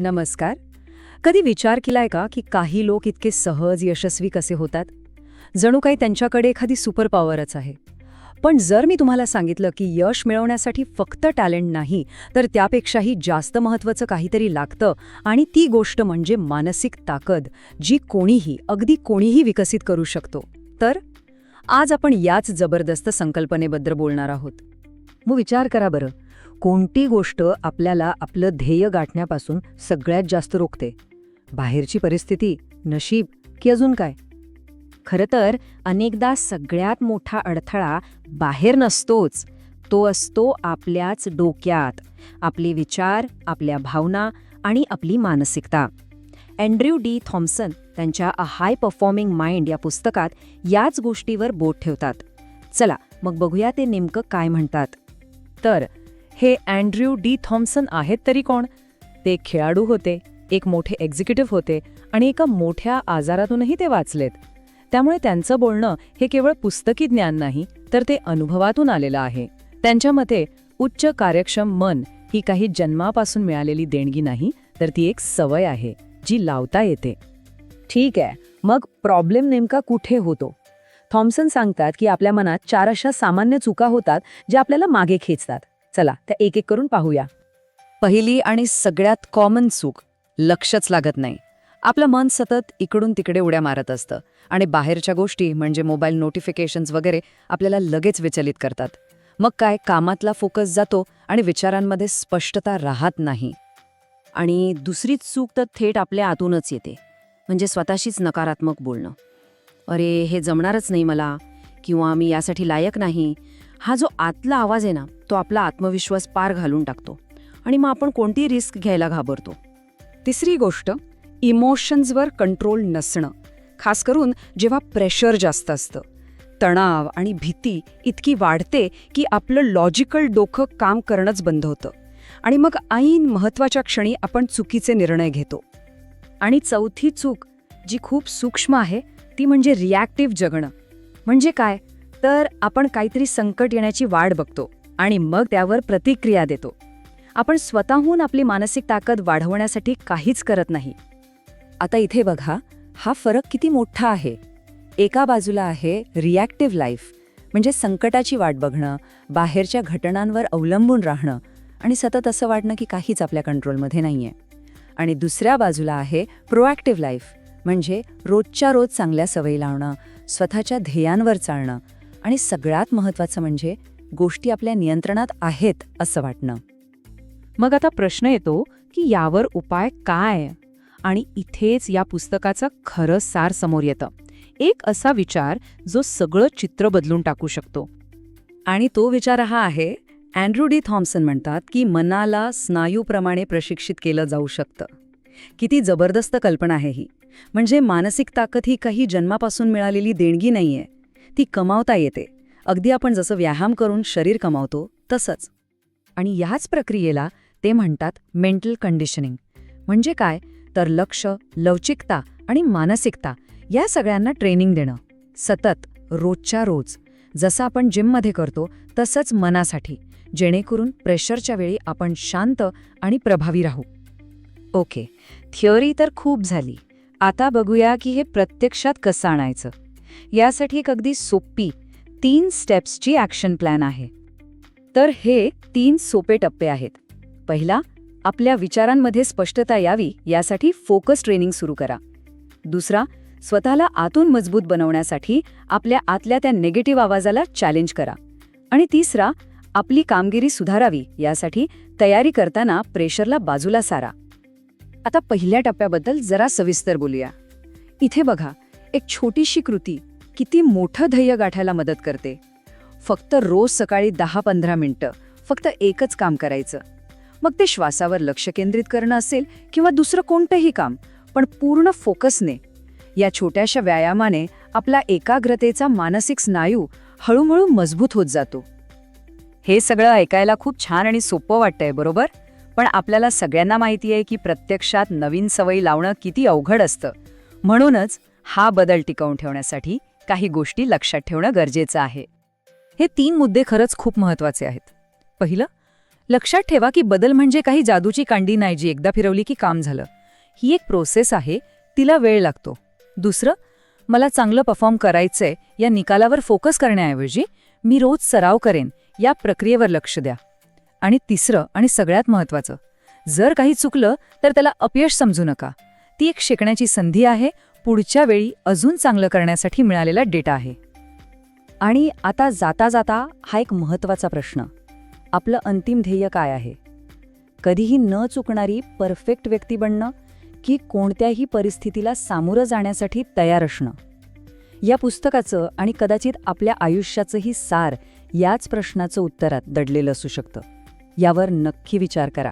नमस्कार. कधी विचार केलाय का की काही लोक इतके सहज यशस्वी कसे होतात? जणू काही त्यांच्याकडे एखादी सुपर पॉवरच आहे. पण जर मी तुम्हाला सांगितलं की यश मिळवण्यासाठी फक्त टॅलेंट नाही तर त्यापेक्षाही जास्त महत्त्वाचं काहीतरी लागतं आणि ती गोष्ट म्हणजे मानसिक ताकद जी कोणीही अगदी कोणीही विकसित करू शकतो. तर? आज आपण याच जबरदस्त संकल्पनेबद्दल बोलणार आहोत. मग विचार करा बरं. कोणती गोष्ट आपल्याला आपलं ध्येय गाठण्यापासून सगळ्यात जास्त रोखते? बाहेरची परिस्थिती नशीब की अजून काय? खरं तर अनेकदा सगळ्यात मोठा अडथळा बाहेर नसतोच. तो असतो आपल्याच डोक्यात. आपले विचार आपल्या भावना आणि आपली मानसिकता. अँड्र्यू डी थॉम्सन त्यांच्या अ हाय परफॉर्मिंग माइंड या पुस्तकात याच गोष्टीवर बोट ठेवतात. चला मग बघूया ते नेमकं काय म्हणतात. तर हे अँड्र्यू डी. थॉम्सन आहेत तरी कोण? ते खेळाडू होते एक मोठे एक्झिक्युटिव्ह होते आणि एका मोठ्या आजारातूनही ते वाचलेत. त्यामुळे त्यांचं बोलणं हे केवळ पुस्तकी ज्ञान नाही तर ते अनुभवातून आलेलं आहे. त्यांच्या मते उच्च कार्यक्षम मन ही काही जन्मापासून मिळालेली देणगी नाही तर ती एक सवय आहे जी लावता येते. ठीक आहे मग प्रॉब्लेम नेमका कुठे होतो? थॉम्सन सांगतात की आपल्या मनात चार अशा सामान्य चुका होतात ज्या आपल्याला मागे खेचतात. चला त्या एक एक करून पाहूया. पहिली आणि सगळ्यात कॉमन चूक लक्षच लागत नाही. आपलं मन सतत इकडून तिकडे उड्या मारत असतं आणि बाहेरच्या गोष्टी म्हणजे मोबाईल नोटिफिकेशन्स वगैरे आपल्याला लगेच विचलित करतात. मग काय कामातला फोकस जातो आणि विचारांमध्ये स्पष्टता राहत नाही. आणि दुसरीच चूक तर थेट आपल्या आतूनच येते. म्हणजे स्वतःशीच नकारात्मक बोलणं. अरे हे जमणारच नाही मला किंवा मी यासाठी लायक नाही हा जो आतला आवाज आहे ना तो आपला आत्मविश्वास पार घालून टाकतो. आणि मग आपण कोणती रिस्क घ्यायला घाबरतो? तिसरी गोष्ट इमोशन्सवर कंट्रोल नसणं. खास करून जेव्हा प्रेशर जास्त असतं. तणाव आणि भीती इतकी वाढते की आपलं लॉजिकल डोकं काम करणंच बंद होतं. आणि मग ऐन महत्त्वाच्या क्षणी आपण चुकीचे निर्णय घेतो. आणि चौथी चूक जी खूप सूक्ष्म आहे ती म्हणजे रिॲक्टिव्ह जगणं. म्हणजे काय? तर आपण काहीतरी संकट येण्याची वाट बघतो आणि मग त्यावर प्रतिक्रिया देतो. आपण स्वतःहून आपली मानसिक ताकद वाढवण्यासाठी काहीच करत नाही. आता इथे बघा हा फरक किती मोठा आहे. एका बाजूला आहे रिॲक्टिव्ह लाईफ म्हणजे संकटाची वाट बघणं बाहेरच्या घटनांवर अवलंबून राहणं आणि सतत असं वाटणं की काहीच आपल्या कंट्रोलमध्ये नाही आहे आणि दुसऱ्या बाजूला आहे प्रोॲक्टिव्ह लाईफ म्हणजे रोजच्या रोज चांगल्या सवयी लावणं स्वतःच्या ध्येयांवर चालणं आणि सगळ्यात महत्त्वाचं म्हणजे गोष्टी आपल्या नियंत्रणात आहेत असं वाटणं. मग आता प्रश्न येतो की यावर उपाय काय? आणि इथेच या पुस्तकाचं खरं सार समोर येतं. एक असा विचार जो सगळं चित्र बदलून टाकू शकतो. आणि तो विचार हा आहे अँड्रू डी थॉम्सन म्हणतात की मनाला स्नायूप्रमाणे प्रशिक्षित केलं जाऊ शकतं. किती जबरदस्त कल्पना आहे ही. म्हणजे मानसिक ताकद ही काही जन्मापासून मिळालेली देणगी नाहीये. ती कमावता येते. अगदी आपण जसं व्यायाम करून शरीर कमावतो तसंच. आणि याच प्रक्रियेला ते म्हणतात मेंटल कंडिशनिंग म्हणजे काय? तर लक्ष लवचिकता आणि मानसिकता या सगळ्यांना ट्रेनिंग देणं. सतत रोजच्या रोज. जसं आपण जिममध्ये करतो तसंच मनासाठी. जेणेकरून प्रेशरच्या वेळी आपण शांत आणि प्रभावी राहू. ओके. थिअरी तर खूप झाली. आता बघूया की हे प्रत्यक्षात कसं आणायचं. यासाठी एक अगदी सोपी तीन स्टेप्सची ॲक्शन प्लॅन आहे. तर हे तीन सोपे टप्पे आहेत. पहिला आपल्या विचारांमध्ये स्पष्टता यावी यासाठी फोकस ट्रेनिंग सुरू करा. दुसरा स्वतःला आतून मजबूत बनवण्यासाठी आपल्या आतल्या त्या निगेटिव्ह आवाजाला चॅलेंज करा. आणि तिसरा आपली कामगिरी सुधारावी यासाठी तयारी करताना प्रेशरला बाजूला सारा. आता पहिल्या टप्प्याबद्दल जरा सविस्तर बोलूया. इथे बघा एक छोटीशी कृती किती मोठं ध्येय गाठायला मदत करते. फक्त रोज सकाळी दहा पंधरा मिनटं फक्त एकच काम करायचं. मग ते श्वासावर लक्ष केंद्रित करणं असेल किंवा दुसरं कोणतंही काम पण पूर्ण फोकसने या छोट्याशा व्यायामाने आपला एकाग्रतेचा मानसिक स्नायू हळूहळू मजबूत होत जातो. हे सगळं ऐकायला खूप छान आणि सोपं वाटतंय बरोबर? पण आपल्याला सगळ्यांना माहिती आहे की प्रत्यक्षात नवीन सवयी लावणं किती अवघड असतं. म्हणूनच हा बदल टिकवून ठेवण्यासाठी काही गोष्टी लक्षात ठेवणं गरजेचं आहे. हे तीन मुद्दे खरंच खूप महत्त्वाचे आहेत. पहिलं लक्षात ठेवा की बदल म्हणजे काही जादूची कांडी नाही जी एकदा फिरवली की काम झालं. ही एक प्रोसेस आहे तिला वेळ लागतो. दुसरं मला चांगलं परफॉर्म करायचंय या निकालावर फोकस करण्याऐवजी मी रोज सराव करेन या प्रक्रियेवर लक्ष द्या. आणि तिसरं आणि सगळ्यात महत्त्वाचं जर काही चुकलं तर त्याला अपयश समजू नका. ती एक शिकण्याची संधी आहे पुढच्या वेळी अजून चांगलं करण्यासाठी मिळालेला डेटा आहे. आणि आता जाता जाता हा एक महत्त्वाचा प्रश्न. आपलं अंतिम ध्येय काय आहे? कधीही न चुकणारी परफेक्ट व्यक्ती बनणं की कोणत्याही परिस्थितीला सामोरं जाण्यासाठी तयार असणं? या पुस्तकाचं आणि कदाचित आपल्या आयुष्याचंही सार याच प्रश्नाचं उत्तरात दडलेलं असू शकतं. यावर नक्की विचार करा.